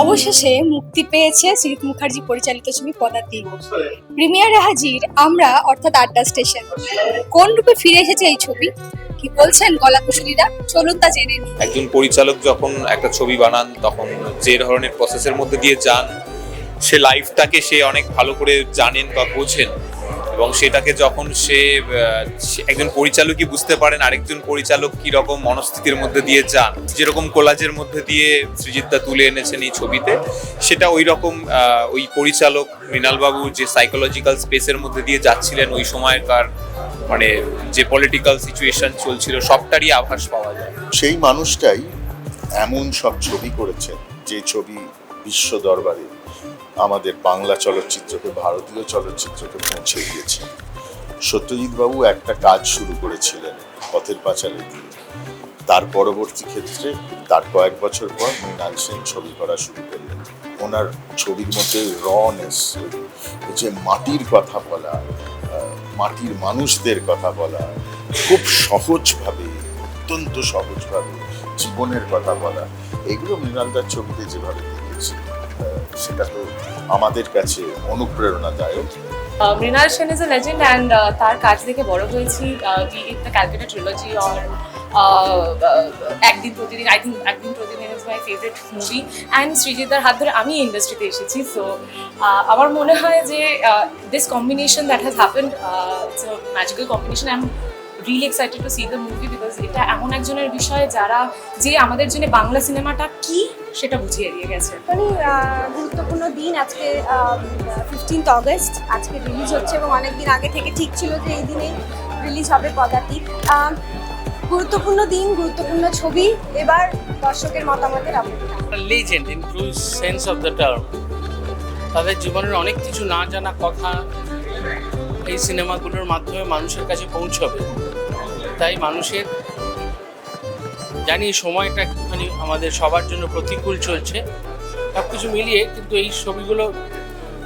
অবশেষে মুক্তি পেয়েছে শ্রীত মুখার্জি পরিচালিত ছবি পদাতিক। প্রিমিয়ারে হাজির আমরা, অর্থাৎ আড্ডা স্টেশন। কোন রূপে ফিরে এসেছে এই ছবি? কি বলছেন কলা কুশলীরা? চলুন তা জেনে নিই। একজন পরিচালক যখন একটা ছবি বানান, তখন যে ধরনের প্রসেসের মধ্যে দিয়ে যান, সে লাইফটাকে সে অনেক ভালো করে জানেন বা বোঝেন। এবং সেটাকে যখন সে একজন পরিচালকই বুঝতে পারেন আরেকজন পরিচালক কি রকম মনস্থিতির মধ্যে দিয়ে যান, যেরকম কোলাজের মধ্যে দিয়ে সৃজিতদা তুলে এনেছেন এই ছবিতে, সেটা ওই রকম ওই পরিচালক মৃণালবাবু যে সাইকোলজিক্যাল স্পেসের মধ্যে দিয়ে যাচ্ছিলেন ওই সময়কার মানে যে পলিটিক্যাল সিচুয়েশন চলছিল, সবটারই আভাস পাওয়া যায়। সেই মানুষটাই এমন সব ছবি করেছেন যে ছবি বিশ্ব দরবারে। আমাদের বাংলা চলচ্চিত্রকে ভারতীয় চলচ্চিত্রকে পৌঁছে দিয়েছে। সত্যজিৎ বাবু একটা কাজ শুরু করেছিলেন পথের পাঁচালে দিয়ে। তার পরবর্তী ক্ষেত্রে তার কয়েক বছর পর মৃণাল সেন ছবি করা শুরু করলেন। ওনার ছবির মধ্যে রনেস যে মাটির কথা বলা মাটির মানুষদের কথা বলা খুব সহজভাবে অত্যন্ত সহজভাবে জীবনের কথা বলা এগুলো মৃণালদার ছবিতে যেভাবে আহ, সেটা তো আমাদের কাছে অনুপ্রেরণাদায়ক। Sen is a legend and uh, তার কাজ দেখে বড় হয়েছি। ইট দ্য ট্রিলজি অর একদিন প্রতিদিন আই থিঙ্ক একদিন প্রতিদিন is my favourite movie and সৃজিতার হাত ধরে আমি ইন্ডাস্ট্রিতে এসেছি। সো আমার মনে হয় যে this combination that has happened magical combination I really excited to see the movie because এটা এমন একজনের বিষয় যারা যে আমাদের জন্য বাংলা সিনেমাটা কি সেটা বুঝিয়ে দিয়ে গেছে। মানে গুরুত্বপূর্ণ দিন আজকে ফিফটিন্থ অগস্ট আজকে রিলিজ হচ্ছে এবং অনেক দিন আগে থেকে ঠিক ছিল যে এই দিনেই রিলিজ হবে পদাতিক। গুরুত্বপূর্ণ দিন গুরুত্বপূর্ণ ছবি এবার দর্শকের মতামতের অপেক্ষা legend in true sense of the term তাদের জীবনের অনেক কিছু না জানা কথা এই সিনেমাগুলোর মাধ্যমে মানুষের কাছে পৌঁছবে। তাই মানুষের জানি সময়টা একটুখানি আমাদের সবার জন্য প্রতিকূল চলছে। সব কিছু মিলিয়ে কিন্তু এই ছবিগুলো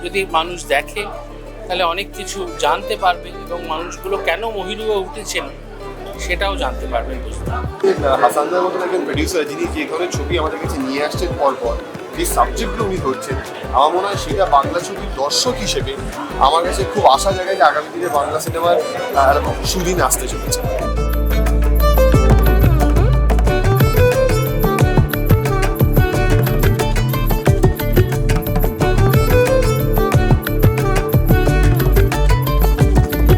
যদি মানুষ দেখে, তাহলে অনেক কিছু জানতে পারবে এবং মানুষগুলো কেন মহিলু হয়ে উঠেছেন সেটাও জানতে পারবে। বুঝতে হাসানদার মতন একজন প্রডিউসার যিনি যে ধরনের ছবি আমাদের কাছে নিয়ে আসছেন পর পর যে সাবজেক্টগুলো উনি ধরছেন, আমার মনে হয় সেটা বাংলা ছবির দর্শক হিসেবে আমার কাছে খুব আশা জায়গায় যে আগামী দিনে বাংলা সিনেমার সুদিন আসতে চলেছে।